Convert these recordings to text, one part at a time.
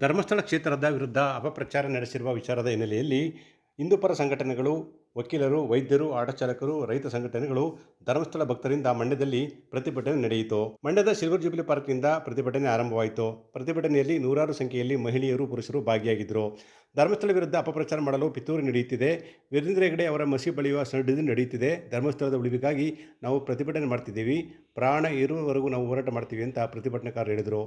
ಧರ್ಮಸ್ಥಳ ಕ್ಷೇತ್ರದ ವಿರುದ್ಧ ಅಪಪ್ರಚಾರ ನಡೆಸಿರುವ ವಿಚಾರದ ಹಿನ್ನೆಲೆಯಲ್ಲಿ ಹಿಂದೂಪರ ಸಂಘಟನೆಗಳು ವಕೀಲರು ವೈದ್ಯರು ಆಟೋ ಚಾಲಕರು ರೈತ ಸಂಘಟನೆಗಳು ಧರ್ಮಸ್ಥಳ ಭಕ್ತರಿಂದ ಮಂಡ್ಯದಲ್ಲಿ ಪ್ರತಿಭಟನೆ ನಡೆಯಿತು. ಮಂಡ್ಯದ ಸಿಲ್ವರ್ ಜೂಬಿಲಿ ಪಾರ್ಕ್ನಿಂದ ಪ್ರತಿಭಟನೆ ಆರಂಭವಾಯಿತು. ಪ್ರತಿಭಟನೆಯಲ್ಲಿ ನೂರಾರು ಸಂಖ್ಯೆಯಲ್ಲಿ ಮಹಿಳೆಯರು ಪುರುಷರು ಭಾಗಿಯಾಗಿದ್ದರು. ಧರ್ಮಸ್ಥಳ ವಿರುದ್ಧ ಅಪಪ್ರಚಾರ ಮಾಡಲು ಪಿತೂರು ನಡೆಯುತ್ತಿದೆ. ವೀರೇಂದ್ರ ಹೆಗಡೆ ಅವರ ಮಸಿ ಬಳಿಯುವ ಸಡ್ಡಿದು ನಡೆಯುತ್ತಿದೆ. ಧರ್ಮಸ್ಥಳದ ಉಳಿವಿಗಾಗಿ ನಾವು ಪ್ರತಿಭಟನೆ ಮಾಡ್ತಿದ್ದೀವಿ. ಪ್ರಾಣ ಇರುವವರೆಗೂ ನಾವು ಹೋರಾಟ ಮಾಡ್ತೀವಿ ಅಂತ ಪ್ರತಿಭಟನಾಕಾರರು ಹೇಳಿದರು.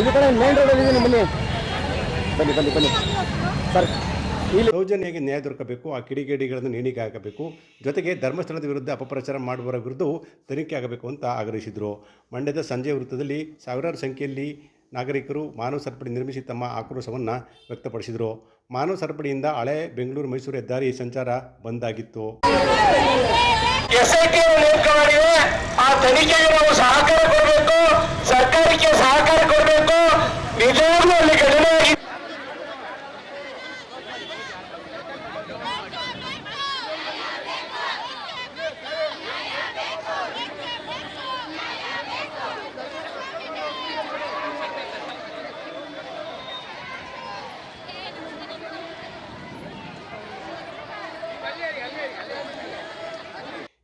ಇದೆ ಬನ್ನಿ. ಬನ್ನಿ ಬನ್ನಿ ಸರ್ ಸೌಜನ್ಯಗೆ ನ್ಯಾಯ ದೊರಕಬೇಕು, ಆ ಕಿಡಿಗೇಡಿಗಳನ್ನು ನೇಣಿಗೆ ಹಾಕಬೇಕು. ಜೊತೆಗೆ ಧರ್ಮಸ್ಥಳದ ವಿರುದ್ಧ ಅಪಪ್ರಚಾರ ಮಾಡುವವರ ವಿರುದ್ಧ ತನಿಖೆ ಆಗಬೇಕು ಅಂತ ಆಗ್ರಹಿಸಿದರು. ಮಂಡ್ಯದ ಸಂಜೆ ವೃತ್ತದಲ್ಲಿ ಸಾವಿರಾರು ಸಂಖ್ಯೆಯಲ್ಲಿ ನಾಗರಿಕರು ಮಾನವ ಸರ್ಪಡಿ ನಿರ್ಮಿಸಿ ತಮ್ಮ ಆಕ್ರೋಶವನ್ನು ವ್ಯಕ್ತಪಡಿಸಿದರು. ಮಾನವ ಸರಪಳಿಯಿಂದ ಹಳೆ ಬೆಂಗಳೂರು ಮೈಸೂರು ಹೆದ್ದಾರಿ ಸಂಚಾರ ಬಂದ್ ಆಗಿತ್ತು ಎಸ್ ಐ ಟಿ ನೇಮಕ ಮಾಡಿವೆ ಆ ತನಿಖೆಗೆ ನಾವು ಸಹಕಾರ ಕೊಡಬೇಕು ಸರ್ಕಾರಕ್ಕೆ ಸಹಕಾರ ಕೊಡಬೇಕು ನಿಜವಾಗ್ಲೂ ಅಲ್ಲಿ ಘಟನೆ ಆಗಿ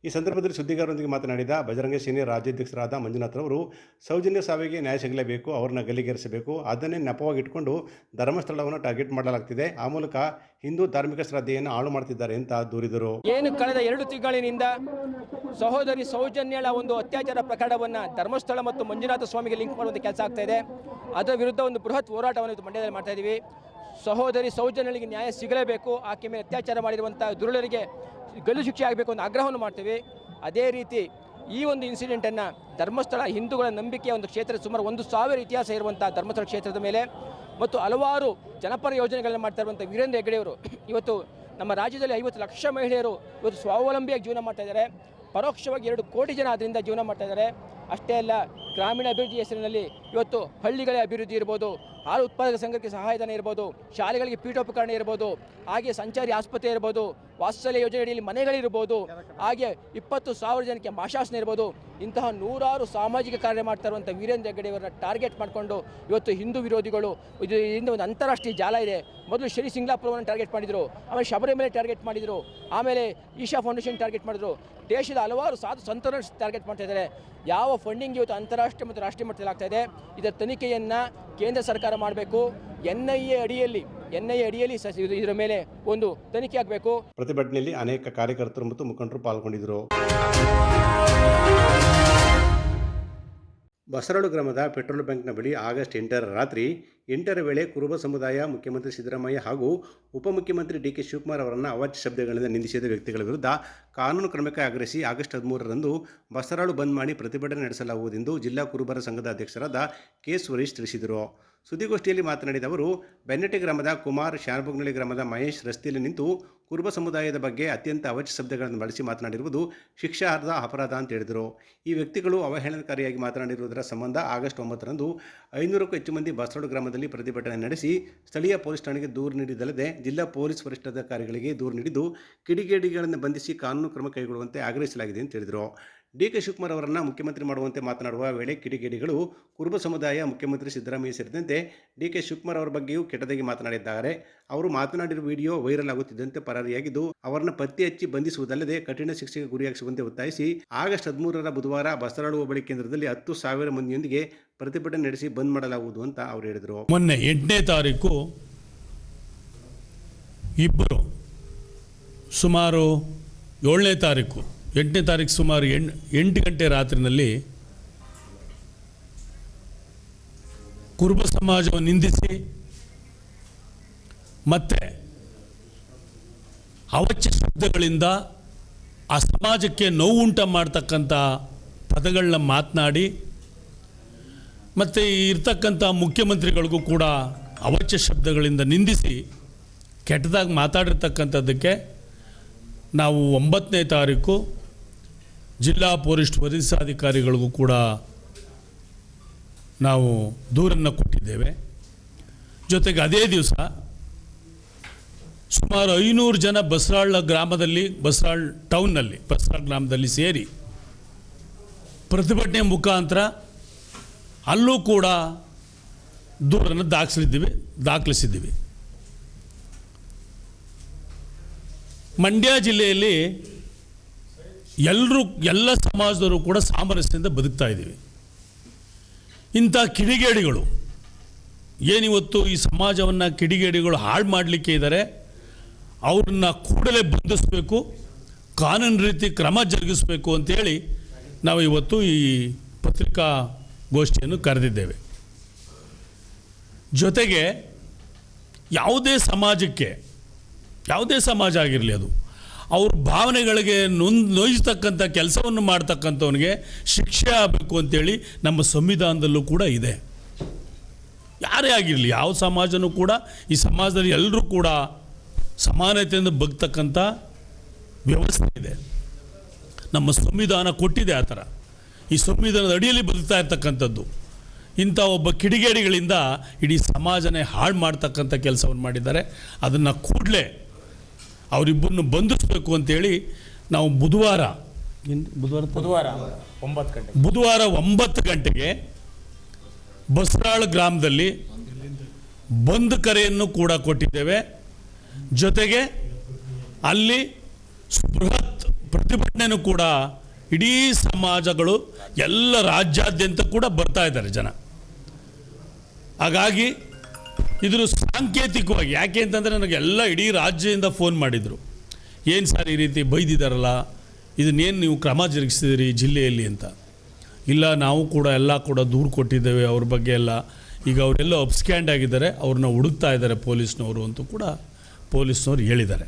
ಈ ಸಂದರ್ಭದಲ್ಲಿ ಸುದ್ದಿಗಾರರೊಂದಿಗೆ ಮಾತನಾಡಿದ ಬಜರಂಗ ಸೇನೆ ರಾಜ್ಯಾಧ್ಯಕ್ಷರಾದ ಮಂಜುನಾಥ್ರವರು ಸೌಜನ್ಯ ಸಾವಿಗೆ ನ್ಯಾಯ ಸಿಗಲೇಬೇಕು, ಅವರನ್ನ ಗಲ್ಲಿಗೇರಿಸಬೇಕು, ಅದನ್ನೇ ನೆಪವಾಗಿಟ್ಕೊಂಡು ಧರ್ಮಸ್ಥಳವನ್ನು ಟಾರ್ಗೆಟ್ ಮಾಡಲಾಗ್ತಿದೆ. ಆ ಮೂಲಕ ಹಿಂದೂ ಧಾರ್ಮಿಕ ಶ್ರದ್ಧೆಯನ್ನು ಹಾಳು ಮಾಡ್ತಿದ್ದಾರೆ ಅಂತ ದೂರಿದರು. ಏನು ಕಳೆದ ಎರಡು ತಿಂಗಳಿನಿಂದ ಸಹೋದರಿ ಸೌಜನ್ಯಳ ಒಂದು ಅತ್ಯಾಚಾರ ಪ್ರಕರಣವನ್ನು ಧರ್ಮಸ್ಥಳ ಮತ್ತು ಮಂಜುನಾಥ ಸ್ವಾಮಿಗೆ ಲಿಂಕ್ ಮಾಡುವಂಥ ಕೆಲಸ ಆಗ್ತಾ ಇದೆ. ಅದರ ವಿರುದ್ಧ ಒಂದು ಬೃಹತ್ ಹೋರಾಟವನ್ನು ಮಂಡ್ಯದಲ್ಲಿ ಮಾಡ್ತಾ ಇದ್ದೀವಿ ಸಹೋದರಿ ಸೌಜನ್ಯಳಿಗೆ ನ್ಯಾಯ ಸಿಗಲೇಬೇಕು, ಆಕೆ ಮೇಲೆ ಅತ್ಯಾಚಾರ ಮಾಡಿರುವಂಥ ದುರುಳರಿಗೆ ಗಲ್ಲು ಶಿಕ್ಷೆ ಆಗಬೇಕು ಅಂತ ಆಗ್ರಹವನ್ನು ಮಾಡ್ತೀವಿ. ಅದೇ ರೀತಿ ಈ ಒಂದು ಇನ್ಸಿಡೆಂಟನ್ನು ಧರ್ಮಸ್ಥಳ ಹಿಂದೂಗಳ ನಂಬಿಕೆಯ ಒಂದು ಕ್ಷೇತ್ರ ಸುಮಾರು ಒಂದು ಸಾವಿರ ಇತಿಹಾಸ ಇರುವಂಥ ಧರ್ಮಸ್ಥಳ ಕ್ಷೇತ್ರದ ಮೇಲೆ ಮತ್ತು ಹಲವಾರು ಜನಪರ ಯೋಜನೆಗಳನ್ನು ಮಾಡ್ತಾ ಇರುವಂಥ ವೀರೇಂದ್ರ ಹೆಗ್ಗಡೆಯವರು. ಇವತ್ತು ನಮ್ಮ ರಾಜ್ಯದಲ್ಲಿ ಐವತ್ತು ಲಕ್ಷ ಮಹಿಳೆಯರು ಇವತ್ತು ಸ್ವಾವಲಂಬಿಯಾಗಿ ಜೀವನ ಮಾಡ್ತಾ ಇದ್ದಾರೆ. ಪರೋಕ್ಷವಾಗಿ ಎರಡು ಕೋಟಿ ಜನ ಅದರಿಂದ ಜೀವನ ಮಾಡ್ತಾ ಇದ್ದಾರೆ. ಅಷ್ಟೇ ಅಲ್ಲ, ಗ್ರಾಮೀಣ ಅಭಿವೃದ್ಧಿ ಹೆಸರಿನಲ್ಲಿ ಇವತ್ತು ಹಳ್ಳಿಗಳ ಅಭಿವೃದ್ಧಿ ಇರ್ಬೋದು, ಹಾಲು ಉತ್ಪಾದಕ ಸಂಘಕ್ಕೆ ಸಹಾಯಧನ ಇರ್ಬೋದು, ಶಾಲೆಗಳಿಗೆ ಪೀಠೋಪಕರಣ ಇರ್ಬೋದು, ಹಾಗೆ ಸಂಚಾರಿ ಆಸ್ಪತ್ರೆ ಇರ್ಬೋದು ವಾತ್ಸಲ್ಯ ಯೋಜನೆಯಡಿಯಲ್ಲಿ ಮನೆಗಳಿರ್ಬೋದು, ಹಾಗೆ ಇಪ್ಪತ್ತು ಸಾವಿರ ಜನಕ್ಕೆ ಮಾಶಾಸನ ಇರ್ಬೋದು. ಇಂತಹ ನೂರಾರು ಸಾಮಾಜಿಕ ಕಾರ್ಯ ಮಾಡ್ತಾ ಇರುವಂಥ ವೀರೇಂದ್ರ ಹೆಗ್ಗಡೆಯವರನ್ನ ಟಾರ್ಗೆಟ್ ಮಾಡಿಕೊಂಡು ಇವತ್ತು ಹಿಂದೂ ವಿರೋಧಿಗಳು, ಇದು ಹಿಂದೆ ಒಂದು ಅಂತಾರಾಷ್ಟ್ರೀಯ ಜಾಲ ಇದೆ. ಮೊದಲು ಶ್ರೀ ಸಿಂಗ್ಲಾಪುರವನ್ನು ಟಾರ್ಗೆಟ್ ಮಾಡಿದರು, ಆಮೇಲೆ ಶಬರಿಮಲೆ ಟಾರ್ಗೆಟ್ ಮಾಡಿದರು, ಆಮೇಲೆ ಈಶಾ ಫೌಂಡೇಶನ್ ಟಾರ್ಗೆಟ್ ಮಾಡಿದರು. ದೇಶದ ಹಲವಾರು ಸಾಧು ಸಂತರನ್ನು ಟಾರ್ಗೆಟ್ ಮಾಡ್ತಾ ಇದ್ದಾರೆ. ಯಾವ ಫಂಡಿಂಗ್ ಇವತ್ತು ಅಂತಾರಾಷ್ಟ್ರೀಯ ಮತ್ತು ರಾಷ್ಟ್ರೀಯ ಮಟ್ಟದಲ್ಲಿ ಆಗ್ತಾ ಇದೆ ಇದರ ತನಿಖೆಯನ್ನು ಕೇಂದ್ರ ಸರ್ಕಾರ ಮಾಡಬೇಕು. ಎನ್ ಐ ಎ ಅಡಿಯಲ್ಲಿ, ಎನ್ ಐ ಎ ಅಡಿಯಲ್ಲಿ ಇದರ ಮೇಲೆ ಒಂದು ತನಿಖೆ ಆಗಬೇಕು. ಪ್ರತಿಭಟನೆಯಲ್ಲಿ ಅನೇಕ ಕಾರ್ಯಕರ್ತರು ಮತ್ತು ಮುಖಂಡರು ಪಾಲ್ಗೊಂಡಿದ್ದರು. ಬಸರಳು ಗ್ರಾಮದ ಪೆಟ್ರೋಲ್ ಬ್ಯಾಂಕ್ನ ಬಳಿ ಆಗಸ್ಟ್ ಎಂಟರ ರಾತ್ರಿ ಎಂಟರ ವೇಳೆ ಕುರುಬ ಸಮುದಾಯ, ಮುಖ್ಯಮಂತ್ರಿ ಸಿದ್ದರಾಮಯ್ಯ ಹಾಗೂ ಉಪಮುಖ್ಯಮಂತ್ರಿ ಡಿ ಕೆ ಶಿವಕುಮಾರ್ ಅವರನ್ನು ಅವಾಚ್ಯ ಶಬ್ದಗಳಿಂದ ನಿಂದಿಸಿದ ವ್ಯಕ್ತಿಗಳ ವಿರುದ್ಧ ಕಾನೂನು ಕ್ರಮಕ್ಕೆ ಆಗ್ರಹಿಸಿ ಆಗಸ್ಟ್ ಹದಿಮೂರರಂದು ಬಸರಾಳು ಬಂದ್ ಮಾಡಿ ಪ್ರತಿಭಟನೆ ನಡೆಸಲಾಗುವುದೆಂದು ಜಿಲ್ಲಾ ಕುರುಬರ ಸಂಘದ ಅಧ್ಯಕ್ಷರಾದ ಕೆ. ಸುರೇಶ್ ತಿಳಿಸಿದರು. ಸುದ್ದಿಗೋಷ್ಠಿಯಲ್ಲಿ ಮಾತನಾಡಿದ ಅವರು, ಬೆನ್ನಟ್ಟಿ ಗ್ರಾಮದ ಕುಮಾರ್ ಶಾನಬೊಗ್ನಳ್ಳಿ ಗ್ರಾಮದ ಮಹೇಶ್ ರಸ್ತೆಯಲ್ಲಿ ನಿಂತು ಕುರುಬ ಸಮುದಾಯದ ಬಗ್ಗೆ ಅತ್ಯಂತ ಅವಾಚ್ಯ ಶಬ್ದಗಳನ್ನು ಬಳಸಿ ಮಾತನಾಡಿರುವುದು ಶಿಕ್ಷಾರ್ಹ ಅಪರಾಧ ಅಂತ ಹೇಳಿದರು. ಈ ವ್ಯಕ್ತಿಗಳು ಅವಹೇಳನಕಾರಿಯಾಗಿ ಮಾತನಾಡಿರುವುದರ ಸಂಬಂಧ ಆಗಸ್ಟ್ ಒಂಬತ್ತರಂದು ಐನೂರಕ್ಕೂ ಹೆಚ್ಚು ಮಂದಿ ಬಸರಡು ಗ್ರಾಮದಲ್ಲಿ ಪ್ರತಿಭಟನೆ ನಡೆಸಿ ಸ್ಥಳೀಯ ಪೊಲೀಸ್ ಠಾಣೆಗೆ ದೂರು ನೀಡಿದಲ್ಲದೆ ಜಿಲ್ಲಾ ಪೊಲೀಸ್ ವರಿಷ್ಠಾಧಿಕಾರಿಗಳಿಗೆ ದೂರು ನೀಡಿದ್ದು ಕಿಡಿಗೇಡಿಗಳನ್ನು ಬಂಧಿಸಿ ಕಾನೂನು ಕ್ರಮ ಕೈಗೊಳ್ಳುವಂತೆ ಆಗ್ರಹಿಸಲಾಗಿದೆ ಎಂದು ಹೇಳಿದರು. ಡಿ ಕೆ ಶಿವಕುಮಾರ್ ಅವರನ್ನು ಮುಖ್ಯಮಂತ್ರಿ ಮಾಡುವಂತೆ ಮಾತನಾಡುವ ವೇಳೆ ಕಿಡಿಗೇಡಿಗಳು ಕುರುಬ ಸಮುದಾಯ ಮುಖ್ಯಮಂತ್ರಿ ಸಿದ್ದರಾಮಯ್ಯ ಸೇರಿದಂತೆ ಡಿ ಕೆ ಶಿವಕುಮಾರ್ ಅವರ ಬಗ್ಗೆಯೂ ಕೆಟ್ಟದಾಗಿ ಮಾತನಾಡಿದ್ದಾರೆ. ಅವರು ಮಾತನಾಡಿರುವ ವಿಡಿಯೋ ವೈರಲ್ ಆಗುತ್ತಿದ್ದಂತೆ ಪರಾರಿಯಾಗಿದ್ದು, ಅವರನ್ನು ಪತ್ತೆ ಹಚ್ಚಿ ಬಂಧಿಸುವುದಲ್ಲದೆ ಕಠಿಣ ಶಿಕ್ಷೆಗೆ ಗುರಿಯಾಗಿಸುವಂತೆ ಒತ್ತಾಯಿಸಿ, ಆಗಸ್ಟ್ ಹದಿಮೂರರ ಬುಧವಾರ ಬಸರಾಳು ಹೋಬಳಿ ಕೇಂದ್ರದಲ್ಲಿ ಹತ್ತು ಸಾವಿರ ಮಂದಿಯೊಂದಿಗೆ ಪ್ರತಿಭಟನೆ ನಡೆಸಿ ಬಂದ್ ಮಾಡಲಾಗುವುದು ಅಂತ ಅವರು ಹೇಳಿದರು. ಮೊನ್ನೆ ಎಂಟನೇ ತಾರೀಕು ಇಬ್ಬರು ಸುಮಾರು ಏಳನೇ ತಾರೀಕು ಎಂಟನೇ ತಾರೀಕು ಸುಮಾರು ಎಂಟು ಎಂಟು ಗಂಟೆ ರಾತ್ರಿನಲ್ಲಿ ಕುರುಬ ಸಮಾಜವನ್ನು ನಿಂದಿಸಿ ಮತ್ತೆ ಅವಚ್ಯ ಶಬ್ದಗಳಿಂದ ಆ ಸಮಾಜಕ್ಕೆ ನೋವುಂಟ ಮಾಡ್ತಕ್ಕಂಥ ಪದಗಳನ್ನ ಮಾತನಾಡಿ ಮತ್ತು ಇರ್ತಕ್ಕಂಥ ಮುಖ್ಯಮಂತ್ರಿಗಳಿಗೂ ಕೂಡ ಅವಚ್ಯ ಶಬ್ದಗಳಿಂದ ನಿಂದಿಸಿ ಕೆಟ್ಟದಾಗಿ ಮಾತಾಡಿರ್ತಕ್ಕಂಥದ್ದಕ್ಕೆ ನಾವು ಒಂಬತ್ತನೇ ತಾರೀಕು ಜಿಲ್ಲಾ ಪೊಲೀಸ್ ವರಿಷ್ಠಾಧಿಕಾರಿಗಳಿಗೂ ಕೂಡ ನಾವು ದೂರನ್ನು ಕೊಟ್ಟಿದ್ದೇವೆ. ಜೊತೆಗೆ ಅದೇ ದಿವಸ ಸುಮಾರು ಐನೂರು ಜನ ಬಸರಾಳ ಗ್ರಾಮದಲ್ಲಿ, ಬಸರಾಳ್ ಟೌನ್ನಲ್ಲಿ, ಬಸರಾಳ್ ಗ್ರಾಮದಲ್ಲಿ ಸೇರಿ ಪ್ರತಿಭಟನೆ ಮುಖಾಂತರ ಅಲ್ಲೂ ಕೂಡ ದೂರನ್ನು ದಾಖಲಿದ್ದೀವಿ ದಾಖಲಿಸಿದ್ದೀವಿ. ಮಂಡ್ಯ ಜಿಲ್ಲೆಯಲ್ಲಿ ಎಲ್ಲರೂ, ಎಲ್ಲ ಸಮಾಜದವರು ಕೂಡ ಸಾಮರಸ್ಯದಿಂದ ಬದುಕ್ತಾ ಇದ್ದೀವಿ. ಇಂಥ ಕಿಡಿಗೇಡಿಗಳು, ಏನಿವತ್ತು ಈ ಸಮಾಜವನ್ನು ಕಿಡಿಗೇಡಿಗಳು ಹಾಳು ಮಾಡಲಿಕ್ಕೆ ಇದ್ದಾರೆ ಅವ್ರನ್ನ ಕೂಡಲೇ ಬಂಧಿಸಬೇಕು, ಕಾನೂನು ರೀತಿ ಕ್ರಮ ಜರುಗಿಸಬೇಕು ಅಂತೇಳಿ ನಾವು ಇವತ್ತು ಈ ಪತ್ರಿಕಾ ಗೋಷ್ಠಿಯನ್ನು ಕರೆದಿದ್ದೇವೆ. ಜೊತೆಗೆ ಯಾವುದೇ ಸಮಾಜಕ್ಕೆ, ಯಾವುದೇ ಸಮಾಜ ಆಗಿರಲಿ ಅದು ಅವ್ರ ಭಾವನೆಗಳಿಗೆ ನೊಂದ್ ನೋಯಿಸ್ತಕ್ಕಂಥ ಕೆಲಸವನ್ನು ಮಾಡ್ತಕ್ಕಂಥವನಿಗೆ ಶಿಕ್ಷೆ ಆಗಬೇಕು ಅಂತೇಳಿ ನಮ್ಮ ಸಂವಿಧಾನದಲ್ಲೂ ಕೂಡ ಇದೆ. ಯಾರೇ ಆಗಿರಲಿ, ಯಾವ ಸಮಾಜನೂ ಕೂಡ, ಈ ಸಮಾಜದಲ್ಲಿ ಎಲ್ಲರೂ ಕೂಡ ಸಮಾನತೆಯಿಂದ ಬಗ್ತಕ್ಕಂಥ ವ್ಯವಸ್ಥೆ ಇದೆ. ನಮ್ಮ ಸಂವಿಧಾನ ಕೊಟ್ಟಿದೆ ಆ ಥರ. ಈ ಸಂವಿಧಾನದ ಅಡಿಯಲ್ಲಿ ಬದುಕ್ತಾ ಇರ್ತಕ್ಕಂಥದ್ದು. ಇಂಥ ಒಬ್ಬ ಕಿಡಿಗೇಡಿಗಳಿಂದ ಇಡೀ ಸಮಾಜನೇ ಹಾಳು ಮಾಡ್ತಕ್ಕಂಥ ಕೆಲಸವನ್ನು ಮಾಡಿದ್ದಾರೆ. ಅದನ್ನು ಕೂಡಲೇ ಅವರಿಬ್ಬರನ್ನು ಬಂಧಿಸಬೇಕು ಅಂತೇಳಿ ನಾವು ಬುಧವಾರ ಬುಧವಾರ ಬುಧವಾರ ಒಂಬತ್ತು ಗಂಟೆ ಬುಧವಾರ ಒಂಬತ್ತು ಗಂಟೆಗೆ ಬಸರಾಳ್ ಗ್ರಾಮದಲ್ಲಿ ಬಂದ್ ಕರೆಯನ್ನು ಕೂಡ ಕೊಟ್ಟಿದ್ದೇವೆ. ಜೊತೆಗೆ ಅಲ್ಲಿ ಬೃಹತ್ ಪ್ರತಿಭಟನೆಯೂ ಕೂಡ ಇಡೀ ಸಮಾಜಗಳು ಎಲ್ಲ ರಾಜ್ಯಾದ್ಯಂತ ಕೂಡ ಬರ್ತಾ ಇದ್ದಾರೆ ಜನ. ಹಾಗಾಗಿ ಇದ್ರ ಸಾಂಕೇತಿಕವಾಗಿ, ಯಾಕೆ ಅಂತಂದರೆ ನನಗೆ ಎಲ್ಲ ಇಡೀ ರಾಜ್ಯದಿಂದ ಫೋನ್ ಮಾಡಿದರು. ಏನು ಸರ್ ಈ ರೀತಿ ಬೈದಿದ್ದಾರಲ್ಲ ಇದನ್ನೇನು ನೀವು ಕ್ರಮ ಜರುಗಿಸಿದಿರಿ ಜಿಲ್ಲೆಯಲ್ಲಿ ಅಂತ. ಇಲ್ಲ, ನಾವು ಕೂಡ ಎಲ್ಲ ಕೂಡ ದೂರು ಕೊಟ್ಟಿದ್ದೇವೆ ಅವ್ರ ಬಗ್ಗೆ ಎಲ್ಲ. ಈಗ ಅವರೆಲ್ಲ ಅಬ್ಸ್ಕ್ಯಾಂಡ್ ಆಗಿದ್ದಾರೆ, ಅವ್ರನ್ನ ಹುಡುಕ್ತಾ ಇದ್ದಾರೆ ಪೊಲೀಸ್ನವರು ಅಂತೂ ಕೂಡ ಪೊಲೀಸ್ನವ್ರು ಹೇಳಿದ್ದಾರೆ.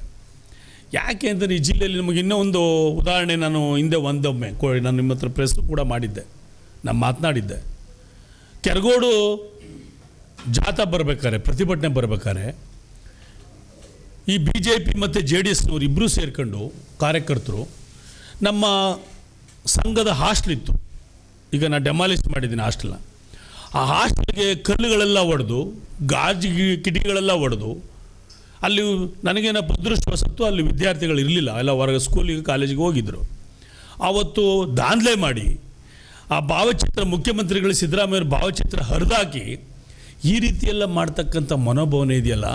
ಯಾಕೆ ಅಂತಂದರೆ ಈ ಜಿಲ್ಲೆಯಲ್ಲಿ ನಮಗೆ ಇನ್ನೂ ಒಂದು ಉದಾಹರಣೆ ನಾನು ಹಿಂದೆ ಒಂದೊಮ್ಮೆ, ಕೋ ನಾನು ನಿಮ್ಮ ಹತ್ರ ಪ್ರೆಸ್ ಕೂಡ ಮಾಡಿದ್ದೆ, ನಾನು ಮಾತನಾಡಿದ್ದೆ. ಕೆರಗೋಡು ಜಾಥಾ ಬರಬೇಕಾದ್ರೆ ಪ್ರತಿಭಟನೆ ಬರಬೇಕಾದ್ರೆ ಈ ಬಿ ಜೆ ಪಿ ಮತ್ತು ಜೆ ಡಿ ಎಸ್ನವ್ರು ಇಬ್ಬರೂ ಸೇರ್ಕೊಂಡು ಕಾರ್ಯಕರ್ತರು, ನಮ್ಮ ಸಂಘದ ಹಾಸ್ಟೆಲ್ ಇತ್ತು. ಈಗ ನಾನು ಡೆಮಾಲಿಷ್ ಮಾಡಿದ್ದೀನಿ ಹಾಸ್ಟೆಲ್ನ. ಆ ಹಾಸ್ಟೆಲ್ಗೆ ಕಲ್ಲುಗಳೆಲ್ಲ ಒಡೆದು, ಗಾಜು ಕಿಟಕಿಗಳೆಲ್ಲ ಒಡೆದು, ಅಲ್ಲಿ ನನಗೇನಪ್ಪ ಅದೃಷ್ಟವಶತ್ತು ಅಲ್ಲಿ ವಿದ್ಯಾರ್ಥಿಗಳು ಇರಲಿಲ್ಲ. ಎಲ್ಲ ಹೊರಗೆ ಸ್ಕೂಲಿಗೆ, ಕಾಲೇಜಿಗೆ ಹೋಗಿದ್ದರು ಆವತ್ತು ದಾಂಧಲೆ ಮಾಡಿ, ಆ ಭಾವಚಿತ್ರ ಮುಖ್ಯಮಂತ್ರಿಗಳು ಸಿದ್ದರಾಮಯ್ಯವ್ರ ಭಾವಚಿತ್ರ ಹರಿದಾಕಿ ಈ ರೀತಿಯೆಲ್ಲ ಮಾಡ್ತಕ್ಕಂಥ ಮನೋಭಾವನೆ ಇದೆಯಲ್ಲ,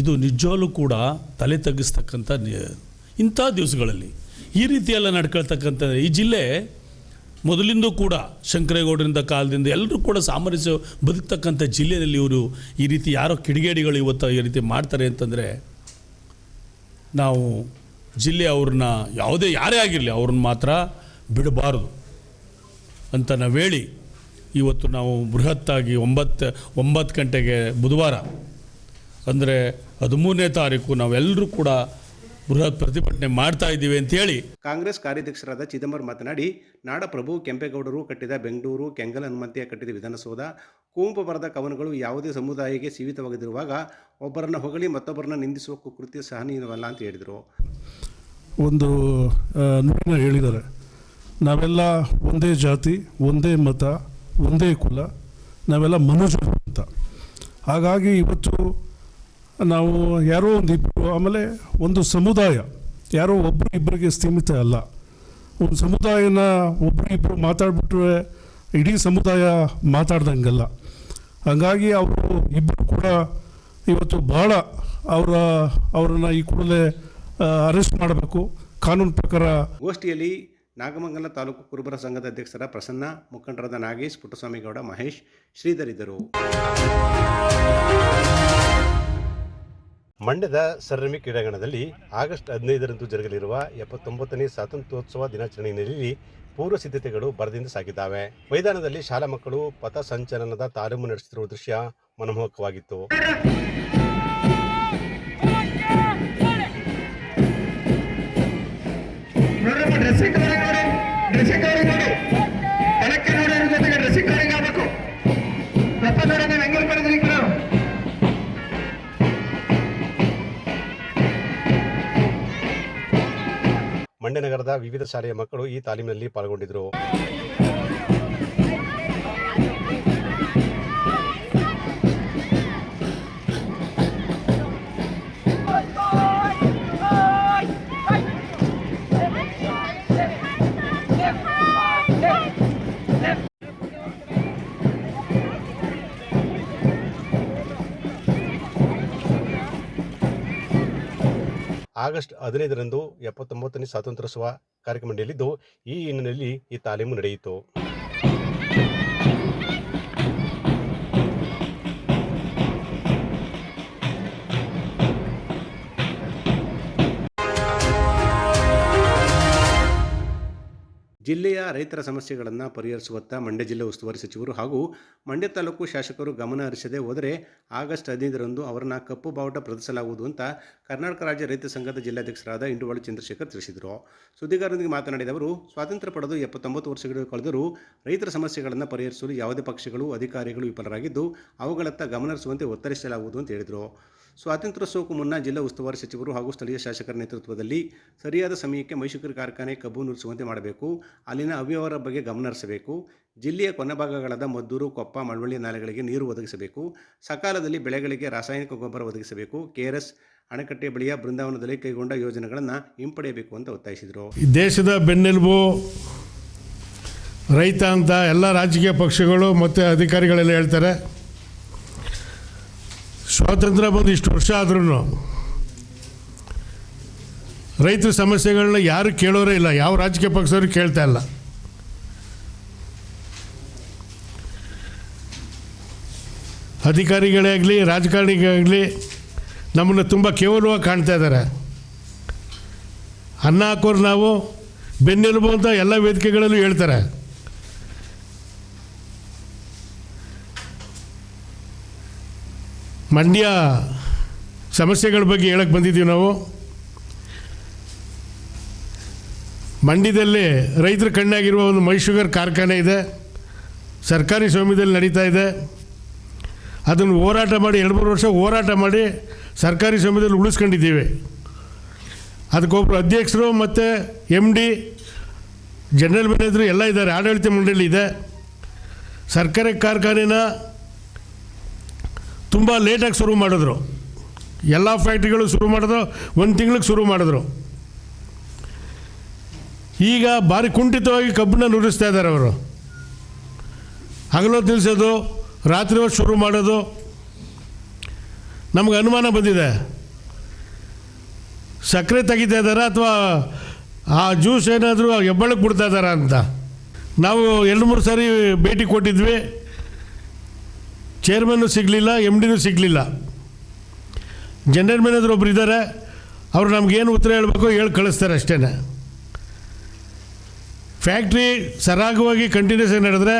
ಇದು ನಿಜವಾಗ್ಲೂ ಕೂಡ ತಲೆ ತಗ್ಗಿಸ್ತಕ್ಕಂಥ ಇಂಥ ದಿವಸಗಳಲ್ಲಿ. ಈ ರೀತಿಯೆಲ್ಲ ನಡ್ಕೊಳ್ತಕ್ಕಂಥ, ಈ ಜಿಲ್ಲೆ ಮೊದಲಿಂದ ಕೂಡ ಶಂಕರೇಗೌಡರಿಂದ ಕಾಲದಿಂದ ಎಲ್ಲರೂ ಕೂಡ ಸಾಮರಸ್ಯ ಬದುಕ್ತಕ್ಕಂಥ ಜಿಲ್ಲೆಯಲ್ಲಿ ಇವರು ಈ ರೀತಿ ಯಾರೋ ಕಿಡಿಗೇಡಿಗಳು ಇವತ್ತು ಈ ರೀತಿ ಮಾಡ್ತಾರೆ ಅಂತಂದರೆ, ನಾವು ಜಿಲ್ಲೆ ಅವ್ರನ್ನ ಯಾವುದೇ ಯಾರೇ ಆಗಿರಲಿ ಅವ್ರನ್ನ ಮಾತ್ರ ಬಿಡಬಾರದು ಅಂತ ನಾವು ಹೇಳಿ ಇವತ್ತು ನಾವು ಬೃಹತ್ತಾಗಿ ಒಂಬತ್ತು ಒಂಬತ್ತು ಗಂಟೆಗೆ ಬುಧವಾರ ಅಂದರೆ ಹದಿಮೂರನೇ ತಾರೀಕು ನಾವೆಲ್ಲರೂ ಕೂಡ ಬೃಹತ್ ಪ್ರತಿಭಟನೆ ಮಾಡ್ತಾ ಇದ್ದೀವಿ ಅಂತೇಳಿ ಕಾಂಗ್ರೆಸ್ ಕಾರ್ಯಾಧ್ಯಕ್ಷರಾದ ಚಿದಂಬರಂ ಮಾತನಾಡಿ ನಾಡಪ್ರಭು ಕೆಂಪೇಗೌಡರು ಕಟ್ಟಿದ ಬೆಂಗಳೂರು ಕೆಂಗಲ್ ಹನುಮಂತಿಯ ಕಟ್ಟಿದ ವಿಧಾನಸೌಧ ಕುವೆಂಪು ಬರದ ಕವನಗಳು ಯಾವುದೇ ಸಮುದಾಯಕ್ಕೆ ಸೀಮಿತವಾಗದಿರುವಾಗ ಒಬ್ಬರನ್ನ ಹೊಗಳಿ ಮತ್ತೊಬ್ಬರನ್ನ ನಿಂದಿಸುವ ಕುಕೃತ್ಯ ಸಹನೀಯವಲ್ಲ ಅಂತ ಹೇಳಿದರು. ಒಂದು ನುಡಿನ ಹೇಳಿದ್ದಾರೆ. ನಾವೆಲ್ಲ ಒಂದೇ ಜಾತಿ ಒಂದೇ ಮತ ಒಂದೇ ಕುಲ, ನಾವೆಲ್ಲ ಮನುಜರು ಅಂತ. ಹಾಗಾಗಿ ಇವತ್ತು ನಾವು ಯಾರೋ ಒಂದು ಇಬ್ಬರು ಆಮೇಲೆ ಒಂದು ಸಮುದಾಯ, ಯಾರೋ ಒಬ್ಬರು ಇಬ್ಬರಿಗೆ ಸೀಮಿತ ಅಲ್ಲ. ಒಂದು ಸಮುದಾಯನ ಒಬ್ಬರು ಇಬ್ಬರು ಮಾತಾಡ್ಬಿಟ್ರೆ ಇಡೀ ಸಮುದಾಯ ಮಾತಾಡ್ದಂಗಲ್ಲ. ಹಾಗಾಗಿ ಅವರು ಇಬ್ಬರು ಕೂಡ ಇವತ್ತು ಬಹಳ ಅವರ, ಅವರನ್ನು ಈ ಕೂಡಲೇ ಅರೆಸ್ಟ್ ಮಾಡಬೇಕು. ಕಾನೂನು ಪ್ರಕಾರ ಗೋಷ್ಠಿಯಲ್ಲಿ ನಾಗಮಂಗಲ ತಾಲೂಕು ಕುರುಬರ ಸಂಘದ ಅಧ್ಯಕ್ಷರ ಪ್ರಸನ್ನ, ಮುಖಂಡರಾದ ನಾಗೇಶ್, ಪುಟ್ಟಸ್ವಾಮಿಗೌಡ, ಮಹೇಶ್ ಶ್ರೀಧರ್ ಇದ್ದರು ಮಂಡ್ಯದ ಸರ್ರಮಿ ಕ್ರೀಡಾಂಗಣದಲ್ಲಿ ಆಗಸ್ಟ್ ಹದಿನೈದರಂದು ಜರುಗಲಿರುವ ಎಪ್ಪತ್ತೊಂಬತ್ತನೇ ಸ್ವಾತಂತ್ರ್ಯೋತ್ಸವ ದಿನಾಚರಣೆ ಹಿನ್ನೆಲೆಯಲ್ಲಿ ಪೂರ್ವ ಸಿದ್ಧತೆಗಳು ಭರದಿಂದ ಸಾಗಿದ್ದಾವೆ. ಮೈದಾನದಲ್ಲಿ ಶಾಲಾ ಮಕ್ಕಳು ಪಥ ಸಂಚಲನದ ತಾಲೀಮು ನಡೆಸುತ್ತಿರುವ ದೃಶ್ಯ ಮನಮೋಹಕವಾಗಿತ್ತು. ಡ್ರೆಸ್ಸಿಂಗ್ ನೋಡಿ ಜೊತೆಗೆ ಡ್ರೆಸ್ಸಿಂಗ್ ಕವರಿಂಗ್ ಆಗ್ಬೇಕು. ರಪ್ಪ ನೋಡಿ ನೀವು ಹೆಂಗ್ ಕರೆದ್ರಿ ಈ ಮಂಡ್ಯ ನಗರದ ವಿವಿಧ ಶಾಲೆಯ ಮಕ್ಕಳು ಈ ತಾಲೀಮಿನಲ್ಲಿ ಪಾಲ್ಗೊಂಡಿದ್ದರು. ಆಗಸ್ಟ್ ಹದಿನೈದರಂದು ಎಪ್ಪತ್ತೊಂಬತ್ತನೇ ಸ್ವಾತಂತ್ರ್ಯೋತ್ಸವ ಕಾರ್ಯಕ್ರಮ ನಡೆಯಲಿದ್ದು ಈ ಹಿನ್ನೆಲೆಯಲ್ಲಿ ಈ ತಾಲೀಮು ನಡೆಯಿತು. ಜಿಲ್ಲೆಯ ರೈತರ ಸಮಸ್ಯೆಗಳನ್ನು ಪರಿಹರಿಸುವತ್ತ ಮಂಡ್ಯ ಜಿಲ್ಲೆ ಉಸ್ತುವಾರಿ ಸಚಿವರು ಹಾಗೂ ಮಂಡ್ಯ ತಾಲೂಕು ಶಾಸಕರು ಗಮನ ಹರಿಸದೆ ಹೋದರೆ ಆಗಸ್ಟ್ ಹದಿನೈದರಂದು ಅವರನ್ನು ಕಪ್ಪು ಬಾವುಟ ಪ್ರದರ್ಶಿಸಲಾಗುವುದು ಅಂತ ಕರ್ನಾಟಕ ರಾಜ್ಯ ರೈತ ಸಂಘದ ಜಿಲ್ಲಾಧ್ಯಕ್ಷರಾದ ಇಂಡುವಾಳು ಚಂದ್ರಶೇಖರ್ ತಿಳಿಸಿದರು. ಸುದ್ದಿಗಾರರೊಂದಿಗೆ ಮಾತನಾಡಿದ ಅವರು, ಸ್ವಾತಂತ್ರ್ಯ ಪಡೆದು ಎಪ್ಪತ್ತೊಂಬತ್ತು ವರ್ಷಗಳು ಕಳೆದರೂ ರೈತರ ಸಮಸ್ಯೆಗಳನ್ನು ಪರಿಹರಿಸಲು ಯಾವುದೇ ಪಕ್ಷಗಳು, ಅಧಿಕಾರಿಗಳು ವಿಫಲರಾಗಿದ್ದು ಅವುಗಳತ್ತ ಗಮನಹರಿಸುವಂತೆ ಒತ್ತರಿಸಲಾಗುವುದು ಅಂತ ಹೇಳಿದರು. ಸ್ವಾತಂತ್ರ್ಯೋತ್ಸವಕ್ಕೂ ಮುನ್ನ ಜಿಲ್ಲಾ ಉಸ್ತುವಾರಿ ಸಚಿವರು ಹಾಗೂ ಸ್ಥಳೀಯ ಶಾಸಕರ ನೇತೃತ್ವದಲ್ಲಿ ಸರಿಯಾದ ಸಮಯಕ್ಕೆ ಮೈಸೂರು ಕಾರ್ಖಾನೆ ಕಬ್ಬು ನುರಿಸುವಂತೆ ಮಾಡಬೇಕು. ಅಲ್ಲಿನ ಅವ್ಯವಹಾರ ಬಗ್ಗೆ ಗಮನಹರಿಸಬೇಕು ಜಿಲ್ಲೆಯ ಕೊನೆ ಭಾಗಗಳಾದ ಮದ್ದೂರು, ಕೊಪ್ಪ, ಮಳವಳ್ಳಿ ನಾಲೆಗಳಿಗೆ ನೀರು ಒದಗಿಸಬೇಕು. ಸಕಾಲದಲ್ಲಿ ಬೆಳೆಗಳಿಗೆ ರಾಸಾಯನಿಕ ಗೊಬ್ಬರ ಒದಗಿಸಬೇಕು. ಕೆಆರ್ಎಸ್ ಅಣೆಕಟ್ಟೆ ಬಳಿಯ ಬೃಂದಾವನದಲ್ಲಿ ಕೈಗೊಂಡ ಯೋಜನೆಗಳನ್ನು ಹಿಂಪಡೆಯಬೇಕು ಅಂತ ಒತ್ತಾಯಿಸಿದರು. ದೇಶದ ಬೆನ್ನೆಲುಬು ರೈತ ಅಂತ ಎಲ್ಲ ರಾಜಕೀಯ ಪಕ್ಷಗಳು ಮತ್ತು ಅಧಿಕಾರಿಗಳೆಲ್ಲ ಹೇಳ್ತಾರೆ ಸ್ವಾತಂತ್ರ್ಯ ಬಂದು ಇಷ್ಟು ವರ್ಷ ಆದ್ರೂ ರೈತರ ಸಮಸ್ಯೆಗಳನ್ನ ಯಾರು ಕೇಳೋರೇ ಇಲ್ಲ. ಯಾವ ರಾಜಕೀಯ ಪಕ್ಷದವರು ಕೇಳ್ತಾ ಇಲ್ಲ. ಅಧಿಕಾರಿಗಳೇ ಆಗಲಿ ರಾಜಕಾರಣಿಗಳಾಗಲಿ ನಮ್ಮನ್ನು ತುಂಬ ಕೇವಲವಾಗಿ ಕಾಣ್ತಾ ಇದ್ದಾರೆ. ಅನ್ನ ಹಾಕೋರು ನಾವು, ಬೆನ್ನೆಲುಬು ಅಂತ ಎಲ್ಲ ವೇದಿಕೆಗಳಲ್ಲೂ ಹೇಳ್ತಾರೆ. ಮಂಡ್ಯ ಸಮಸ್ಯೆಗಳ ಬಗ್ಗೆ ಹೇಳಕ್ಕೆ ಬಂದಿದ್ದೀವಿ ನಾವು. ಮಂಡ್ಯದಲ್ಲಿ ರೈತರ ಕಣ್ಣಾಗಿರುವ ಒಂದು ಮೈ ಶುಗರ್ ಕಾರ್ಖಾನೆ ಇದೆ. ಸರ್ಕಾರಿ ಸ್ವಾಮ್ಯದಲ್ಲಿ ನಡೀತಾ ಇದೆ. ಅದನ್ನು ಹೋರಾಟ ಮಾಡಿ, ಎರಡು ಮೂರು ವರ್ಷ ಹೋರಾಟ ಮಾಡಿ ಸರ್ಕಾರಿ ಸ್ವಾಮ್ಯದಲ್ಲಿ ಉಳಿಸ್ಕೊಂಡಿದ್ದೀವಿ. ಅದಕ್ಕೊಬ್ಬರು ಅಧ್ಯಕ್ಷರು ಮತ್ತು ಎಂ ಡಿ ಜನರಲ್ ಮ್ಯಾನೇಜರು ಎಲ್ಲ ಇದ್ದಾರೆ. ಆಡಳಿತ ಮಂಡಳಿ ಇದೆ. ಸರ್ಕಾರಿ ಕಾರ್ಖಾನೆನ ತುಂಬ ಲೇಟಾಗಿ ಶುರು ಮಾಡಿದ್ರು. ಎಲ್ಲ ಫ್ಯಾಕ್ಟ್ರಿಗಳು ಶುರು ಮಾಡಿದ್ರು, ಒಂದು ತಿಂಗಳಿಗೆ ಶುರು ಮಾಡಿದ್ರು. ಈಗ ಭಾರಿ ಕುಂಠಿತವಾಗಿ ಕಬ್ಬನ್ನ ನುರಿಸ್ತಾ ಇದ್ದಾರೆ ಅವರು. ಹಗಲು ತಿಳಿಸೋದು ರಾತ್ರಿ ಹೊತ್ತು ಶುರು ಮಾಡೋದು, ನಮಗೆ ಅನುಮಾನ ಬಂದಿದೆ. ಸಕ್ಕರೆ ತೆಗಿತಾ ಇದ್ದಾರಾ ಅಥವಾ ಆ ಜ್ಯೂಸ್ ಏನಾದರೂ ಹೆಬ್ಬಳಕ್ಕೆ ಬಿಡ್ತಾ ಇದ್ದಾರಾ ಅಂತ. ನಾವು ಎರಡು ಮೂರು ಸಾರಿ ಭೇಟಿ ಕೊಟ್ಟಿದ್ವಿ. ಚೇರ್ಮನ್ನು ಸಿಗಲಿಲ್ಲ ಎಂ ಡಿನೂ ಸಿಗಲಿಲ್ಲ. ಜನರಲ್ ಮ್ಯಾನೇಜರ್ ಒಬ್ರು ಇದ್ದಾರೆ ಅವರು ನಮಗೇನು ಉತ್ತರ ಹೇಳಬೇಕು ಹೇಳಿ ಕಳಿಸ್ತಾರೆ ಅಷ್ಟೇ ಫ್ಯಾಕ್ಟ್ರಿ ಸರಾಗವಾಗಿ ಕಂಟಿನ್ಯೂಸ್ ಆಗಿ ನಡೆದ್ರೆ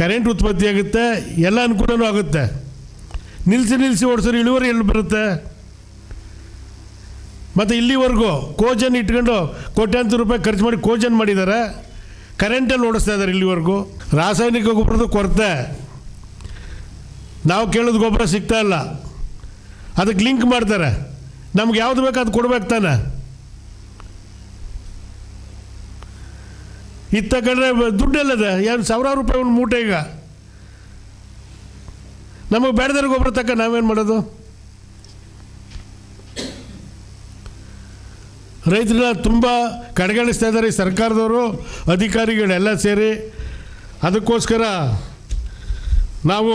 ಕರೆಂಟ್ ಉತ್ಪತ್ತಿ ಆಗುತ್ತೆ, ಎಲ್ಲ ಅನುಕೂಲನೂ ಆಗುತ್ತೆ. ನಿಲ್ಲಿಸಿ ನಿಲ್ಲಿಸಿ ಓಡಿಸೋರು ಇಳುವರಿ ಎಲ್ಲಿ ಬರುತ್ತೆ? ಮತ್ತು ಇಲ್ಲಿವರೆಗೂ ಕೋಜನ್ ಇಟ್ಕೊಂಡು ಕೋಟ್ಯಾಂತರ ರೂಪಾಯಿ ಖರ್ಚು ಮಾಡಿ ಕೋಜನ್ ಮಾಡಿದ್ದಾರೆ ಕರೆಂಟಲ್ಲಿ ಓಡಿಸ್ತಾ ಇದ್ದಾರೆ ಇಲ್ಲಿವರೆಗೂ. ರಾಸಾಯನಿಕ ಗೊಬ್ಬರದ ಕೊರತೆ. ನಾವು ಕೇಳೋದು ಗೊಬ್ಬರ ಸಿಗ್ತಾ ಇಲ್ಲ. ಅದಕ್ಕೆ ಲಿಂಕ್ ಮಾಡ್ತಾರೆ. ನಮ್ಗೆ ಯಾವ್ದು ಬೇಕು ಅದು ಕೊಡ್ಬೇಕು ತಾನೆ. ಇತ್ತ ಕಡೆ ದುಡ್ಡೆಲ್ಲದೆ ಎರಡು ಸಾವಿರಾರು ರೂಪಾಯಿ ಒಂದು ಮೂಟೆ ಈಗ. ನಮಗೆ ಬೇಡದಿರೋ ಗೊಬ್ಬರ ತಕ್ಕ ನಾವೇನು ಮಾಡೋದು? ರೈತರನ್ನ ತುಂಬ ಕಡೆಗಣಿಸ್ತಾ ಇದ್ದಾರೆ ಈ ಸರ್ಕಾರದವರು, ಅಧಿಕಾರಿಗಳೆಲ್ಲ ಸೇರಿ. ಅದಕ್ಕೋಸ್ಕರ ನಾವು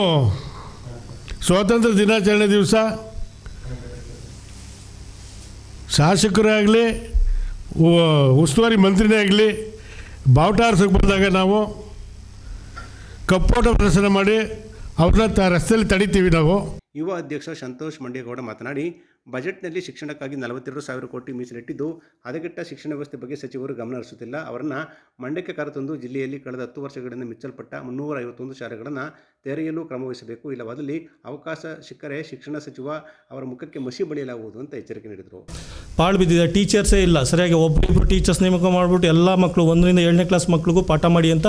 ಸ್ವಾತಂತ್ರ್ಯ ದಿನಾಚರಣೆ ದಿವಸ ಶಾಸಕರೇ ಆಗಲಿ ಉಸ್ತುವಾರಿ ಮಂತ್ರಿನೇ ಆಗಲಿ, ಬಾವುಟ ಆರಿಸೋಕೆ ಬಂದಾಗ ನಾವು ಕಪ್ಪೋಟ ಪ್ರದರ್ಶನ ಮಾಡಿ ಅವ್ರನ್ನ ರಸ್ತೆಯಲ್ಲಿ ತಡಿತೀವಿ ನಾವು. ಯುವ ಅಧ್ಯಕ್ಷ ಸಂತೋಷ್ ಮಂಡೇಗೌಡ ಮಾತನಾಡಿ ಬಜೆಟ್ನಲ್ಲಿ ಶಿಕ್ಷಣಕ್ಕಾಗಿ ನಲವತ್ತೆರಡು ಸಾವಿರ ಕೋಟಿ ಮೀಸಲಿಟ್ಟಿದ್ದು, ಹದಗೆಟ್ಟ ಶಿಕ್ಷಣ ವ್ಯವಸ್ಥೆ ಬಗ್ಗೆ ಸಚಿವರು ಗಮನ ಹರಿಸುತ್ತಿಲ್ಲ. ಅವರನ್ನು ಮಂಡ್ಯಕ್ಕೆ ಕರೆತಂದು ಜಿಲ್ಲೆಯಲ್ಲಿ ಕಳೆದ ಹತ್ತು ವರ್ಷಗಳಿಂದ ಮಿಚ್ಚಲ್ಪಟ್ಟ ಮುನ್ನೂರ ಐವತ್ತೊಂದು ಶಾಲೆಗಳನ್ನು ತೆರೆಯಲು ಕ್ರಮವಹಿಸಬೇಕು ಇಲ್ಲವಾದಲ್ಲಿ ಅವಕಾಶ ಸಿಕ್ಕರೆ ಶಿಕ್ಷಣ ಸಚಿವ ಅವರ ಮುಖಕ್ಕೆ ಮಸಿ ಬಳಿಯಲಾಗುವುದು ಅಂತ ಎಚ್ಚರಿಕೆ ನೀಡಿದರು. ಪಾಳು ಬಿದ್ದಿದೆ. ಟೀಚರ್ಸೇ ಇಲ್ಲ. ಸರಿಯಾಗಿ ಒಬ್ಬರಿಬ್ಬರು ಟೀಚರ್ಸ್ ನೇಮಕ ಮಾಡಿಬಿಟ್ಟು ಎಲ್ಲ ಮಕ್ಕಳು ಒಂದರಿಂದ ಏಳನೇ ಕ್ಲಾಸ್ ಮಕ್ಕಳಿಗೂ ಪಾಠ ಮಾಡಿ ಅಂತ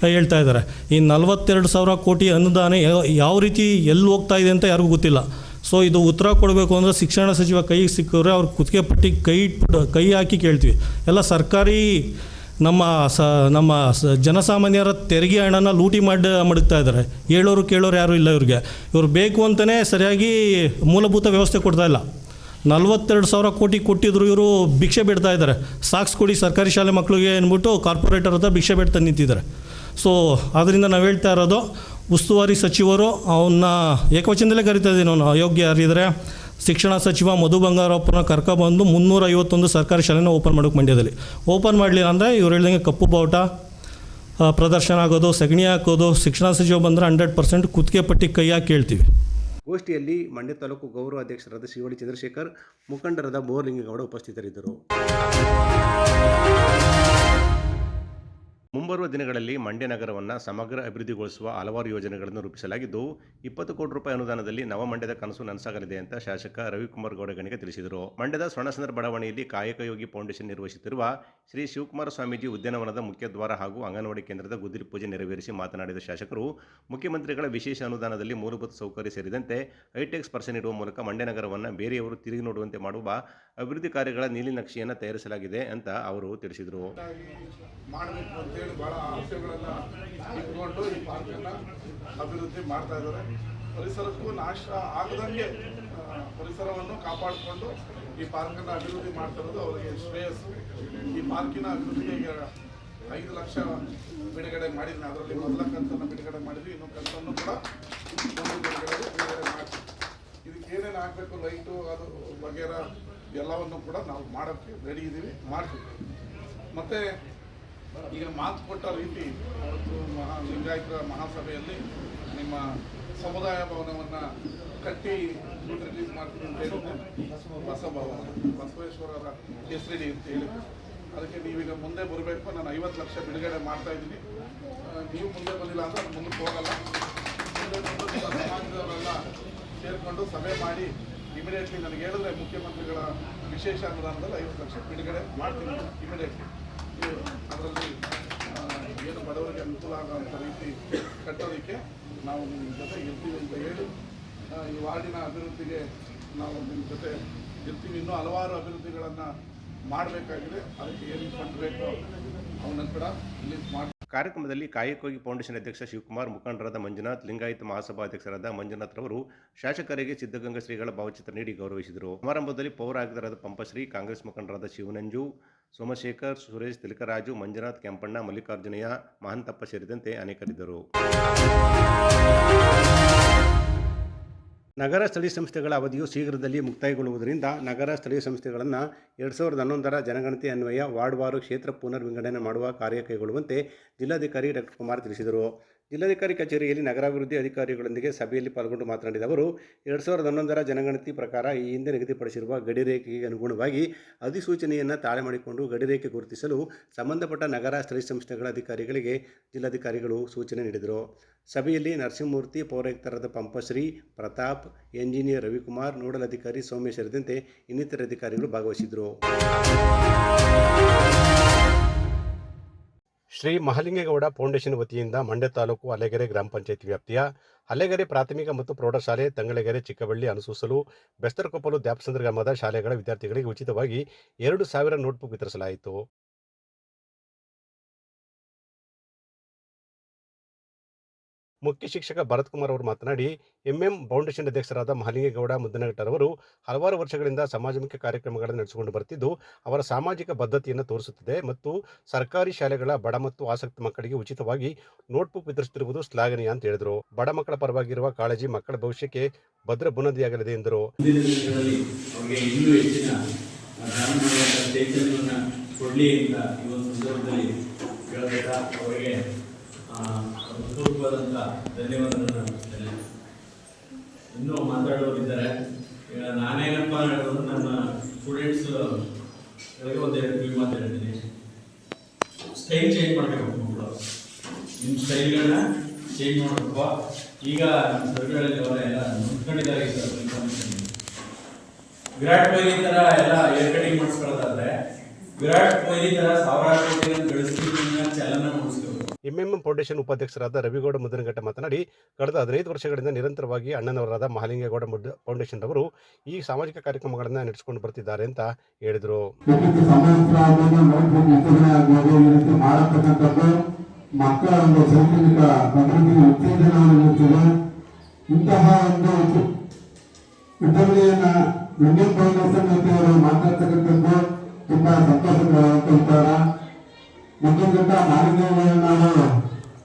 ಹೇಳ್ತಾ ಇದ್ದಾರೆ. ಈ ನಲವತ್ತೆರಡು ಸಾವಿರ ಕೋಟಿ ಅನುದಾನ ಯಾವ- ಯಾವ ರೀತಿ ಎಲ್ಲಿ ಹೋಗ್ತಾ ಇದೆ ಅಂತ ಯಾರಿಗೂ ಗೊತ್ತಿಲ್ಲ. ಸೊ ಇದು ಉತ್ತರ ಕೊಡಬೇಕು ಅಂದರೆ ಶಿಕ್ಷಣ ಸಚಿವ ಕೈಗೆ ಸಿಕ್ಕಿದ್ರೆ ಅವ್ರು ಕುತ್ತಿಗೆ ಪಟ್ಟಿ ಕೈ ಇಟ್ಬಿಟ್ಟು, ಕೈ ಹಾಕಿ ಕೇಳ್ತೀವಿ. ಎಲ್ಲ ಸರ್ಕಾರಿ ನಮ್ಮ ಸ ನಮ್ಮ ಸ, ಜನಸಾಮಾನ್ಯರ ತೆರಿಗೆ ಹಣನ ಲೂಟಿ ಮಾಡಿ, ಮಡಗ್ತಾ ಇದ್ದಾರೆ. ಹೇಳೋರು ಕೇಳೋರು ಯಾರೂ ಇಲ್ಲ ಇವ್ರಿಗೆ. ಇವ್ರು ಬೇಕು ಅಂತಲೇ ಸರಿಯಾಗಿ ಮೂಲಭೂತ ವ್ಯವಸ್ಥೆ ಕೊಡ್ತಾ ಇಲ್ಲ. ನಲ್ವತ್ತೆರಡು ಸಾವಿರ ಕೋಟಿ ಕೊಟ್ಟಿದ್ರು ಇವರು ಭಿಕ್ಷೆ ಬಿಡ್ತಾ ಇದ್ದಾರೆ. ಸಾಕ್ಸ್ ಕೊಡಿ ಸರ್ಕಾರಿ ಶಾಲೆ ಮಕ್ಕಳಿಗೆ ಅಂದ್ಬಿಟ್ಟು ಕಾರ್ಪೊರೇಟರ್ ಹತ್ರ ಭಿಕ್ಷೆ ಬಿಡ್ತಾ ನಿಂತಿದ್ದಾರೆ. ಸೊ ಅದರಿಂದ ನಾವು ಹೇಳ್ತಾ ಇರೋದು ಉಸ್ತುವಾರಿ ಸಚಿವರು ಅವನ್ನ ಏಕವಚನದಲ್ಲೇ ಕರಿತಾ ಇದ್ದೀನಿ. ಅವನು ಅಯೋಗ್ಯ ಯಾರಿದ್ರೆ ಶಿಕ್ಷಣ ಸಚಿವ ಮಧು ಬಂಗಾರಪ್ಪನ ಕರ್ಕೊಬಂದು ಮುನ್ನೂರ ಐವತ್ತೊಂದು ಸರ್ಕಾರಿ ಶಾಲೆನ ಓಪನ್ ಮಾಡೋಕೆ ಮಂಡ್ಯದಲ್ಲಿ. ಓಪನ್ ಮಾಡಲಿಲ್ಲ ಅಂದರೆ ಇವ್ರು ಹೇಳಿದಂಗೆ ಕಪ್ಪು ಬಾವುಟ ಪ್ರದರ್ಶನ ಆಗೋದು, ಸಗಣಿ ಹಾಕೋದು, ಶಿಕ್ಷಣ ಸಚಿವ ಬಂದರೆ ಹಂಡ್ರೆಡ್ ಪರ್ಸೆಂಟ್ ಕುತ್ತಿಗೆ ಪಟ್ಟಿ ಕೈ ಕೇಳ್ತೀವಿ ಗೋಷ್ಠಿಯಲ್ಲಿ ಮಂಡ್ಯ ತಾಲೂಕು ಗೌರವ ಅಧ್ಯಕ್ಷರಾದ ಶಿವಳ್ಳಿ ಚಂದ್ರಶೇಖರ್, ಮುಖಂಡರಾದ ಬೋರ್ಲಿಂಗೇಗೌಡ ಉಪಸ್ಥಿತರಿದ್ದರು. ಮುಂಬರುವ ದಿನಗಳಲ್ಲಿ ಮಂಡ್ಯ ನಗರವನ್ನು ಸಮಗ್ರ ಅಭಿವೃದ್ಧಿಗೊಳಿಸುವ ಹಲವಾರು ಯೋಜನೆಗಳನ್ನು ರೂಪಿಸಲಾಗಿದ್ದು, ಇಪ್ಪತ್ತು ಕೋಟಿ ರೂಪಾಯಿ ಅನುದಾನದಲ್ಲಿ ನವಮಂಡ್ಯದ ಕನಸು ನನಸಾಗಲಿದೆ ಅಂತ ಶಾಸಕ ರವಿಕುಮಾರ್ ಗೌಡಗಣಿಗೆ ತಿಳಿಸಿದರು. ಮಂಡ್ಯದ ಸ್ವರ್ಣಸಂದ್ರ ಬಡಾವಣೆಯಲ್ಲಿ ಕಾಯಕಯೋಗಿ ಫೌಂಡೇಶನ್ ನಿರ್ವಹಿಸುತ್ತಿರುವ ಶ್ರೀ ಶಿವಕುಮಾರ ಸ್ವಾಮೀಜಿ ಉದ್ಯಾನವನದ ಮುಖ್ಯ ದ್ವಾರ ಹಾಗೂ ಅಂಗನವಾಡಿ ಕೇಂದ್ರದ ಗುದಿರಿ ಪೂಜೆ ನೆರವೇರಿಸಿ ಮಾತನಾಡಿದ ಶಾಸಕರು, ಮುಖ್ಯಮಂತ್ರಿಗಳ ವಿಶೇಷ ಅನುದಾನದಲ್ಲಿ ಮೂಲಭೂತ ಸೌಕರ್ಯ ಸೇರಿದಂತೆ ಹೈಟೆಕ್ ಸ್ಪರ್ಶ ನೀಡುವ ಮೂಲಕ ಮಂಡ್ಯ ನಗರವನ್ನು ಬೇರೆಯವರು ತಿರುಗಿ ನೋಡುವಂತೆ ಮಾಡುವ ಅಭಿವೃದ್ಧಿ ಕಾರ್ಯಗಳ ನೀಲಿನಕ್ಷೆಯನ್ನು ತಯಾರಿಸಲಾಗಿದೆ ಅಂತ ಅವರು ತಿಳಿಸಿದರು. ಅಂತೇಳಿ ಭಾಳ ಆಸೆಗಳನ್ನು ಇಟ್ಕೊಂಡು ಈ ಪಾರ್ಕನ್ನು ಅಭಿವೃದ್ಧಿ ಮಾಡ್ತಾ ಇದ್ದಾರೆ. ಪರಿಸರಕ್ಕೂ ನಾಶ ಆಗದಂಗೆ ಪರಿಸರವನ್ನು ಕಾಪಾಡಿಕೊಂಡು ಈ ಪಾರ್ಕನ್ನು ಅಭಿವೃದ್ಧಿ ಮಾಡ್ತಾ ಇರೋದು ಅವರಿಗೆ ಶ್ರೇಯಸ್ಸು. ಈ ಪಾರ್ಕಿನ ಅಭಿವೃದ್ಧಿಗೆ ಐದು ಲಕ್ಷ ಬಿಡುಗಡೆ ಮಾಡಿದ್ದೀನಿ. ಅದರಲ್ಲಿ ಮೊದಲ ಕಂತನ್ನು ಬಿಡುಗಡೆ ಮಾಡಿದ್ವಿ. ಇನ್ನೊಂದು ಕಂತನ್ನು ಕೂಡ ಒಂದು ಬಿಡುಗಡೆ ಬಿಡುಗಡೆ ಮಾಡ್ತೀವಿ. ಇದಕ್ಕೆ ಏನೇನು ಆಗಬೇಕು ಲೈಟು, ಅದು ವಗೇರ ಎಲ್ಲವನ್ನು ಕೂಡ ನಾವು ಮಾಡೋಕ್ಕೆ ರೆಡಿ ಇದ್ದೀವಿ ಮಾಡ್ತೀವಿ. ಮತ್ತು ಈಗ ಮಾತು ಕೊಟ್ಟ ರೀತಿ ಅವತ್ತು ಮಹಾ ಲಿಂಗಾಯತ ಮಹಾಸಭೆಯಲ್ಲಿ ನಿಮ್ಮ ಸಮುದಾಯ ಭವನವನ್ನು ಕಟ್ಟಿ ರಿಲೀಸ್ ಮಾಡ್ತೀನಿ ಅಂತ ಹೇಳಿದ್ದೆ ಬಸಭವನ ಬಸವೇಶ್ವರರ ಹೆಸರಿಡಿ ಅಂತ ಹೇಳಿ. ಅದಕ್ಕೆ ನೀವೀಗ ಮುಂದೆ ಬರಬೇಕು. ನಾನು ಐವತ್ತು ಲಕ್ಷ ಬಿಡುಗಡೆ ಮಾಡ್ತಾ ಇದ್ದೀನಿ. ನೀವು ಮುಂದೆ ಬಂದಿಲ್ಲ ಅಂದ್ರೆ ಅದು ಮುಂದಕ್ಕೆ ಹೋಗಲ್ಲ. ಮುಂದೆ ಬಂದು ಸಮಾಜದವರೆಲ್ಲ ಸೇರಿಕೊಂಡು ಸಭೆ ಮಾಡಿ ಇಮಿಡಿಯೇಟ್ಲಿ ನನಗೆ ಹೇಳಿದ್ರೆ ಮುಖ್ಯಮಂತ್ರಿಗಳ ವಿಶೇಷ ಅನುದಾನದಲ್ಲಿ ಐವತ್ತು ಲಕ್ಷ ಬಿಡುಗಡೆ ಮಾಡ್ತೀನಿ ಇಮಿಡಿಯೇಟ್ಲಿ ಅದರಲ್ಲಿ ಏನು ಬಡವರಿಗೆ ಅನುಕೂಲ ಆಗುವಂಥ ರೀತಿ ಕಟ್ಟೋದಕ್ಕೆ ನಾವು ನಿಮ್ಮ ಜೊತೆ ಇರ್ತೀವಿ ಅಂತ ಹೇಳಿ ಈ ವಾರ್ಡಿನ ಅಭಿವೃದ್ಧಿಗೆ ನಾವು ನಿಮ್ಮ ಜೊತೆ ಇರ್ತೀವಿ ಇನ್ನೂ ಹಲವಾರು ಅಭಿವೃದ್ಧಿಗಳನ್ನು ಮಾಡಬೇಕಾಗಿದೆ. ಅದಕ್ಕೆ ಏನು ಫಂಡ್ ಬೇಕೋ ಅವನ್ನ ಕೂಡ ರಿಲೀಸ್ ಕಾರ್ಯಕ್ರಮದಲ್ಲಿ ಕಾಯಕೋಗಿ ಫೌಂಡೇಶನ್ ಅಧ್ಯಕ್ಷ ಶಿವಕುಮಾರ್, ಮುಖಂಡರಾದ ಮಂಜುನಾಥ್, ಲಿಂಗಾಯತ ಮಹಾಸಭಾ ಅಧ್ಯಕ್ಷರಾದ ಮಂಜುನಾಥ್ ರವರು, ಶಾಸಕರಿಗೆ ಸಿದ್ಧಗಂಗಾ ಶ್ರೀಗಳ ಭಾವಚಿತ್ರ ನೀಡಿ ಗೌರವಿಸಿದರು. ಸಮಾರಂಭದಲ್ಲಿ ಪೌರ ಆಯುಕ್ತರಾದ ಪಂಪಶ್ರೀ, ಕಾಂಗ್ರೆಸ್ ಮುಖಂಡರಾದ ಶಿವನಂಜು ಸೋಮಶೇಖರ್, ಸುರೇಶ್, ತಿಲಕರಾಜು, ಮಂಜುನಾಥ್, ಕೆಂಪಣ್ಣ, ಮಲ್ಲಿಕಾರ್ಜುನಯ್ಯ, ಮಹಂತಪ್ಪ ಸೇರಿದಂತೆ ಅನೇಕರಿದ್ದರು. ನಗರ ಸ್ಥಳೀಯ ಸಂಸ್ಥೆಗಳ ಅವಧಿಯು ಶೀಘ್ರದಲ್ಲಿ ಮುಕ್ತಾಯಗೊಳ್ಳುವುದರಿಂದ ನಗರ ಸ್ಥಳೀಯ ಸಂಸ್ಥೆಗಳನ್ನು ಎರಡು ಸಾವಿರದ ಹನ್ನೊಂದರ ಜನಗಣತಿ ಅನ್ವಯ ವಾರ್ಡ್ವಾರು ಕ್ಷೇತ್ರ ಪುನರ್ ವಿಂಗಡಣೆ ಮಾಡುವ ಕಾರ್ಯ ಕೈಗೊಳ್ಳುವಂತೆ ಜಿಲ್ಲಾಧಿಕಾರಿ ಡಾಕ್ಟರ್ ಕುಮಾರ್ ತಿಳಿಸಿದರು. ಜಿಲ್ಲಾಧಿಕಾರಿ ಕಚೇರಿಯಲ್ಲಿ ನಗರಾಭಿವೃದ್ಧಿ ಅಧಿಕಾರಿಗಳೊಂದಿಗೆ ಸಭೆಯಲ್ಲಿ ಪಾಲ್ಗೊಂಡು ಮಾತನಾಡಿದ ಅವರು, ಎರಡು ಸಾವಿರದ ಹನ್ನೊಂದರ ಜನಗಣತಿ ಪ್ರಕಾರ ಈ ಹಿಂದೆ ನಿಗದಿಪಡಿಸಿರುವ ಗಡಿರೇಖೆಗೆ ಅನುಗುಣವಾಗಿ ಅಧಿಸೂಚನೆಯನ್ನು ತಾಳೆ ಮಾಡಿಕೊಂಡು ಗಡಿರೇಖೆ ಗುರುತಿಸಲು ಸಂಬಂಧಪಟ್ಟ ನಗರ ಸ್ಥಳೀಯ ಸಂಸ್ಥೆಗಳ ಅಧಿಕಾರಿಗಳಿಗೆ ಜಿಲ್ಲಾಧಿಕಾರಿಗಳು ಸೂಚನೆ ನೀಡಿದರು. ಸಭೆಯಲ್ಲಿ ನರಸಿಂಹಮೂರ್ತಿ, ಪೌರಾಯುಕ್ತರಾದ ಪಂಪಶ್ರೀ, ಪ್ರತಾಪ್, ಎಂಜಿನಿಯರ್ ರವಿಕುಮಾರ್, ನೋಡಲ್ ಅಧಿಕಾರಿ ಸೌಮ್ಯ ಸೇರಿದಂತೆ ಇನ್ನಿತರ ಅಧಿಕಾರಿಗಳು ಭಾಗವಹಿಸಿದರು ಶ್ರೀ ಮಹಲಿಂಗೇಗೌಡ ಫೌಂಡೇಶನ್ ವತಿಯಿಂದ ಮಂಡ್ಯ ತಾಲೂಕು ಅಲೆಗೆರೆ ಗ್ರಾಮ ಪಂಚಾಯತ್ ವ್ಯಾಪ್ತಿಯ ಅಲೆಗೆರೆ ಪ್ರಾಥಮಿಕ ಮತ್ತು ಪ್ರೌಢಶಾಲೆ ತಂಗಳಗೆರೆ ಚಿಕ್ಕಬಳ್ಳಿ ಅನುಸೂಸಲು ಬೆಸ್ತರಕೊಪ್ಪಲು ದ್ಯಾಪ್ಸಂದ್ರ ಗ್ರಾಮದ ಶಾಲೆಗಳ ವಿದ್ಯಾರ್ಥಿಗಳಿಗೆ ಉಚಿತವಾಗಿ ಎರಡು ಸಾವಿರ ನೋಟ್ಬುಕ್ ವಿತರಿಸಲಾಯಿತು. ಮುಖ್ಯ ಶಿಕ್ಷಕ ಭರತ್ ಕುಮಾರ್ ಅವರು ಮಾತನಾಡಿ, ಎಂಎಂ ಫೌಂಡೇಶನ್ ಅಧ್ಯಕ್ಷರಾದ ಮಹಲಿಂಗೇಗೌಡ ಮುದ್ದನಘಟ್ಟರವರು ಹಲವಾರು ವರ್ಷಗಳಿಂದ ಸಮಾಜಮುಖಿ ಕಾರ್ಯಕ್ರಮಗಳನ್ನು ನಡೆಸಿಕೊಂಡು ಬರ್ತಿದ್ದು, ಅವರ ಸಾಮಾಜಿಕ ಬದ್ಧತೆಯನ್ನು ತೋರಿಸುತ್ತದೆ ಮತ್ತು ಸರ್ಕಾರಿ ಶಾಲೆಗಳ ಬಡ ಮತ್ತು ಆಸಕ್ತ ಮಕ್ಕಳಿಗೆ ಉಚಿತವಾಗಿ ನೋಟ್ಬುಕ್ ವಿತರಿಸುತ್ತಿರುವುದು ಶ್ಲಾಘನೀಯ ಅಂತ ಹೇಳಿದರು. ಬಡ ಮಕ್ಕಳ ಪರವಾಗಿರುವ ಕಾಳಜಿ ಮಕ್ಕಳ ಭವಿಷ್ಯಕ್ಕೆ ಭದ್ರ ಬುನದಿಯಾಗಲಿದೆ ಎಂದರು. ಅವರಿಗೆ ಆ, ಹೃತ್ಪೂರ್ವಕವಾದಂಥ ಧನ್ಯವಾದಗಳನ್ನು ಅರ್ಪಿಸ್ತೇನೆ ಇನ್ನೂ ಮಾತಾಡೋರಿದ್ದಾರೆ. ಈಗ ನಾನೇನಪ್ಪ ಹೇಳೋದು ನನ್ನ ಸ್ಟೂಡೆಂಟ್ಸ್ ಒಂದು ಎರಡು ಕಿವಿ ಮಾತು ಹೇಳ್ತೀನಿ. ಸ್ಟೈಲ್ ಚೇಂಜ್ ಮಾಡಬೇಕು ಮಕ್ಕಳು ನಿಮ್ಮ ಸ್ಟೈಲ್ಗಳನ್ನ ಚೇಂಜ್ ಮಾಡಬೇಕು. ಈಗ ನಮ್ಮ ಸರ್ಗಳಲ್ಲಿ ಅವರೆಲ್ಲ ಮುಂದ್ಕೊಂಡಿದ್ದಾರೆ ಸರ್ ವಿರಾಟ್ ಕೊಹ್ಲಿ ಥರ ಎಲ್ಲ ಏರ್ ಕಟಿಂಗ್ ಮಾಡಿಸ್ಕೊಳ್ಳೋದಾದ್ರೆ ವಿರಾಟ್ ಕೊಹ್ಲಿ ಥರ ಸಾವಿರಾರು ಗಳಿಸ್ತಿದ್ದನ್ನ ಚಲನ ಮೂಡಿಸ್ಕೋಬೇಕು ಎಂಎಂ ಫೌಂಡೇಶನ್ ಉಪಾಧ್ಯಕ್ಷರಾದ ರವಿಗೌಡ ಮುದ್ದನಘಟ್ಟ ಮಾತನಾಡಿ, ಕಳೆದ ಹದಿನೈದು ವರ್ಷಗಳಿಂದ ನಿರಂತರವಾಗಿ ಅಣ್ಣನವರಾದ ಮಹಾಲಿಂಗೇಗೌಡ ಫೌಂಡೇಶನ್ ಅವರು ಈ ಸಾಮಾಜಿಕ ಕಾರ್ಯಕ್ರಮಗಳನ್ನು ನಡೆಸಿಕೊಂಡು ಬರ್ತಿದ್ದಾರೆ ಅಂತ ಹೇಳಿದರು. ಮಕ್ಕಳ ಒಂದು ಶೈಕ್ಷಣಿಕ ಅಭಿವೃದ್ಧಿಗೆ ಉತ್ತೇಜನವನ್ನು ನೀಡುತ್ತದೆ ಇಂತಹ ಒಂದು ವಿತರಣೆಯನ್ನ ಇಂಡಿಯನ್ ಫೌಂಡೇಶನ್ ವತಿಯವರು ಮಾತಾಡ್ತಕ್ಕಂಥದ್ದು ತುಂಬಾ ಸಂತೋಷಕರವಾದಂತ ವಿಚಾರ ಮತ್ತೊಂದಂತ ಮಾಲಿನ್ಯಗಳನ್ನು ನಾವು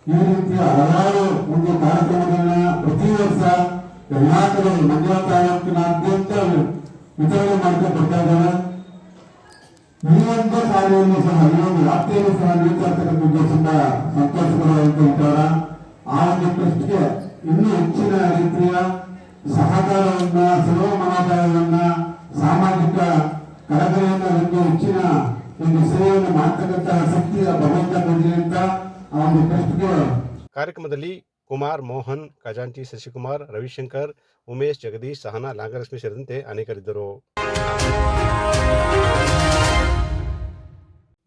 ಈ ರೀತಿಯ ಹಲವಾರು ಒಂದು ಕಾರ್ಯಕ್ರಮಗಳನ್ನ ಪ್ರತಿ ವರ್ಷ ಎಲ್ಲಾ ಕಡೆ ಮಂಡ್ಯ ತಾಲೂಕಿನಾದ್ಯಂತ ವಿತರಣೆ ಮಾಡ್ಕೊಂಡು ಬರ್ತಾ ಈ ಒಂದು ಕಾರ್ಯವನ್ನು ಸಹ, ಈ ಒಂದು ವ್ಯಾಪ್ತಿಯನ್ನು ಸಹ ನೀಡ್ತಾ ಇರ್ತಕ್ಕಂಥದ್ದು ತುಂಬಾ ಸಂತೋಷಕರವಾದಂತ ವಿಚಾರ. ಆ ಒಂದು ಟ್ರಸ್ಟ್ಗೆ ಇನ್ನೂ ಹೆಚ್ಚಿನ ರೀತಿಯ ಸಹಕಾರವನ್ನ ಸರ್ವ ಮನೋಭಾವವನ್ನ ಸಾಮಾಜಿಕ ಕಳಕಳಿಯನ್ನ ಒಂದು ಹೆಚ್ಚಿನ ಒಂದು ಸೇವೆಯನ್ನು ಮಾಡ್ತಕ್ಕಂತಹ ಶಕ್ತಿಯ ಭಗವಂತ ಅಂತ ಆ ಒಂದು ಟ್ರಸ್ಟ್ಗೆ ಕಾರ್ಯಕ್ರಮದಲ್ಲಿ ಕುಮಾರ್ ಮೋಹನ್ ಖಜಾಂಚಿ ಶಶಿಕುಮಾರ್ ರವಿಶಂಕರ್ ಉಮೇಶ್ ಜಗದೀಶ್ ಸಹನಾ ನಾಗಲಕ್ಷ್ಮಿ ಸೇರಿದಂತೆ ಅನೇಕರಿದ್ದರು.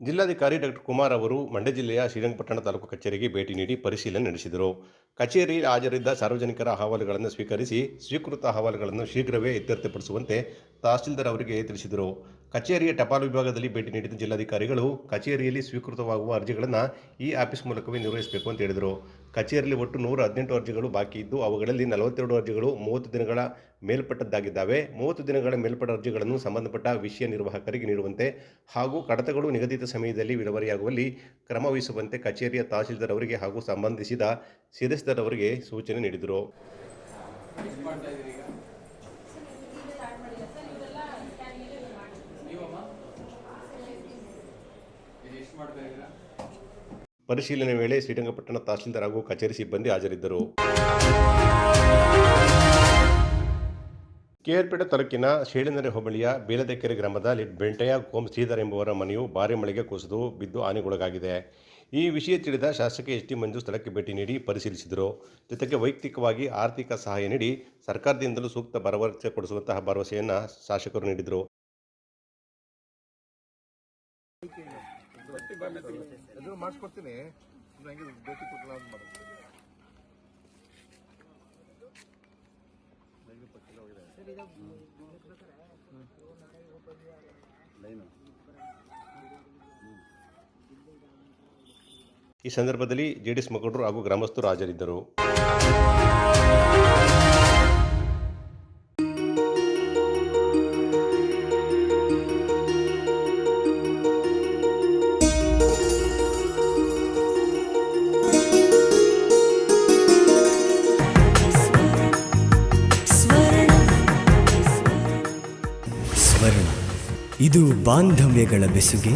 ಜಿಲ್ಲಾಧಿಕಾರಿ ಡಾಕ್ಟರ್ ಕುಮಾರ್ ಅವರು ಮಂಡ್ಯ ಜಿಲ್ಲೆಯ ಶ್ರೀರಂಗಪಟ್ಟಣ ತಾಲೂಕು ಕಚೇರಿಗೆ ಭೇಟಿ ನೀಡಿ ಪರಿಶೀಲನೆ ನಡೆಸಿದರು. ಕಚೇರಿಯಲ್ಲಿ ಹಾಜರಿದ್ದ ಸಾರ್ವಜನಿಕರ ಅಹವಾಲುಗಳನ್ನು ಸ್ವೀಕರಿಸಿ ಸ್ವೀಕೃತ ಅಹವಾಲುಗಳನ್ನು ಶೀಘ್ರವೇ ಇತ್ಯರ್ಥಪಡಿಸುವಂತೆ ತಹಸೀಲ್ದಾರ್ ಅವರಿಗೆ ತಿಳಿಸಿದರು. ಕಚೇರಿಯ ಟಪಾಲು ವಿಭಾಗದಲ್ಲಿ ಭೇಟಿ ನೀಡಿದ ಜಿಲ್ಲಾಧಿಕಾರಿಗಳು ಕಚೇರಿಯಲ್ಲಿ ಸ್ವೀಕೃತವಾಗುವ ಅರ್ಜಿಗಳನ್ನು ಈ ಆಫೀಸ್ ಮೂಲಕವೇ ನಿರ್ವಹಿಸಬೇಕು ಅಂತ ಹೇಳಿದರು. ಕಚೇರಿಯಲ್ಲಿ ಒಟ್ಟು ನೂರ ಹದಿನೆಂಟು ಅರ್ಜಿಗಳು ಬಾಕಿ ಇದ್ದು, ಅವುಗಳಲ್ಲಿ ನಲವತ್ತೆರಡು ಅರ್ಜಿಗಳು ಮೂವತ್ತು ದಿನಗಳ ಮೇಲ್ಪಟ್ಟದ್ದಾಗಿದ್ದಾವೆ. ಮೂವತ್ತು ದಿನಗಳ ಮೇಲ್ಪಟ್ಟ ಅರ್ಜಿಗಳನ್ನು ಸಂಬಂಧಪಟ್ಟ ವಿಷಯ ನಿರ್ವಾಹಕರಿಗೆ ನೀಡುವಂತೆ ಹಾಗೂ ಕಡತಗಳು ನಿಗದಿತ ಸಮಯದಲ್ಲಿ ವಿಲೇವಾರಿಯಾಗುವಲ್ಲಿ ಕ್ರಮ ವಹಿಸುವಂತೆ ಕಚೇರಿಯ ತಹಸೀಲ್ದಾರ್ ಅವರಿಗೆ ಹಾಗೂ ಸಂಬಂಧಿಸಿದ ಸದಸ್ಯರವರಿಗೆ ಸೂಚನೆ ನೀಡಿದರು. ಪರಿಶೀಲನೆ ವೇಳೆ ಶ್ರೀರಂಗಪಟ್ಟಣ ತಹಸೀಲ್ದಾರ್ ಹಾಗೂ ಕಚೇರಿ ಸಿಬ್ಬಂದಿ ಹಾಜರಿದ್ದರು. ಕೆಆರ್ಪೇಟೆ ತಾಲೂಕಿನ ಶೇಳಿನರೆ ಹೋಬಳಿಯ ಬೇಲದೆಕೆರೆ ಗ್ರಾಮದ ಲಿಟ್ ಬೆಂಟಯ್ಯ ಕೋಮ್ ಶ್ರೀಧರ್ ಎಂಬುವರ ಮನೆಯು ಭಾರಿ ಮಳೆಗೆ ಕುಸಿದು ಬಿದ್ದು ಹಾನಿಗೊಳಗಾಗಿದೆ. ಈ ವಿಷಯ ತಿಳಿದ ಶಾಸಕ ಎಚ್ ಟಿ ಮಂಜು ಸ್ಥಳಕ್ಕೆ ಭೇಟಿ ನೀಡಿ ಪರಿಶೀಲಿಸಿದರು. ಜೊತೆಗೆ ವೈಯಕ್ತಿಕವಾಗಿ ಆರ್ಥಿಕ ಸಹಾಯ ನೀಡಿ ಸರ್ಕಾರದಿಂದಲೂ ಸೂಕ್ತ ಭರವಸೆ ಕೊಡಿಸುವಂತಹ ಭರವಸೆಯನ್ನು ಶಾಸಕರು ನೀಡಿದರು. ಮಾಡಿಸ್ಕೊಡ್ತೀನಿ. ನಂಗೆ ಭೇಟಿ ಕೊಟ್ಟಲ್ಲ ಅಂತ ಮಾಡೋದು ಈ ಸಂದರ್ಭದಲ್ಲಿ ಜೆಡಿಎಸ್ ಮುಖಂಡರು ಹಾಗೂ ಗ್ರಾಮಸ್ಥರು ಹಾಜರಿದ್ದರು. ಬಾಂಧವ್ಯಗಳ ಬೆಸುಗೆ